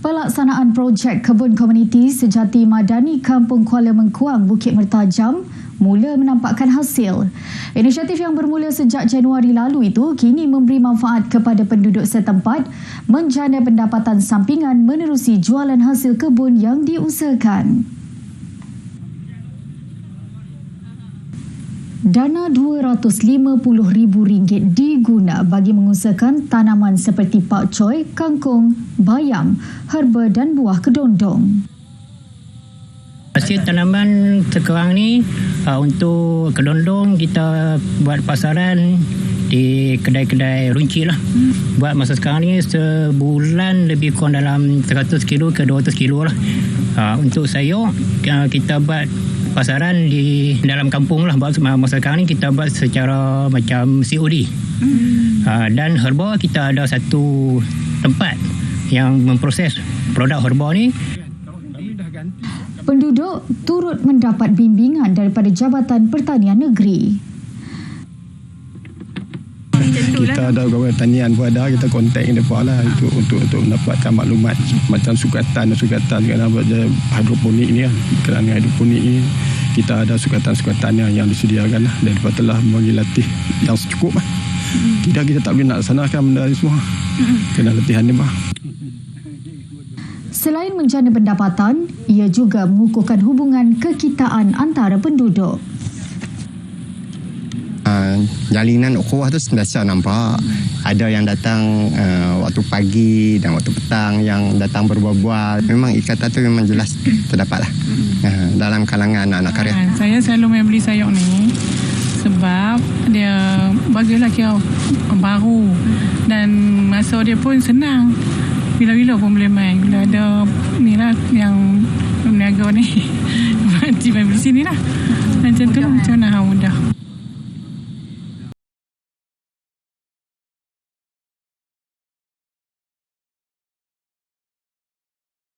Pelaksanaan projek kebun komuniti sejati Madani Kampung Kuala Mengkuang Bukit Mertajam mula menampakkan hasil. Inisiatif yang bermula sejak Januari lalu itu kini memberi manfaat kepada penduduk setempat menjana pendapatan sampingan menerusi jualan hasil kebun yang diusahakan. Dana RM250,000 diguna bagi mengusahakan tanaman seperti pakcoy, kangkung, bayam, herba dan buah kedondong. Hasil tanaman sekarang ni uh, untuk kedondong kita buat pasaran di kedai-kedai runci lah. Hmm. Buat masa sekarang ni sebulan lebih kurang dalam 100 kilo ke 200 kilo lah. Uh, untuk sayur uh, kita buat pasaran di dalam kampung lah. Masa sekarang ni kita buat secara macam COD hmm. uh, dan herba kita ada satu tempat yang memproses produk herba ni. Penduduk turut mendapat bimbingan daripada Jabatan Pertanian Negeri kita ada kawan tanian pun ada kita kontak dia pun lah untuk untuk untuk mendapatkan maklumat macam sukatan sukatan kerana buat hidroponik ni kan kerana hidroponik ni kita ada sukatan-sukatan yang, yang disediakan lah dan lepas telah bagi latih yang secukup lah. Tidak kita tak boleh nak laksanakan benda ni semua. Kena latihan ni bah. Selain menjana pendapatan, ia juga mengukuhkan hubungan kekitaan antara penduduk jalinan ukhuwah tu biasa nampak. Ada yang datang uh, waktu pagi dan waktu petang yang datang berbual-bual. Memang ikatan tu memang jelas terdapat lah. Uh, dalam kalangan anak-anak karya. Saya selalu membeli sayur ni sebab dia bagilah kira baru dan masa dia pun senang. Bila-bila pun boleh main. Bila ada ni lah yang peniaga ni Cik main beli sini lah. Macam tu macam mana mudah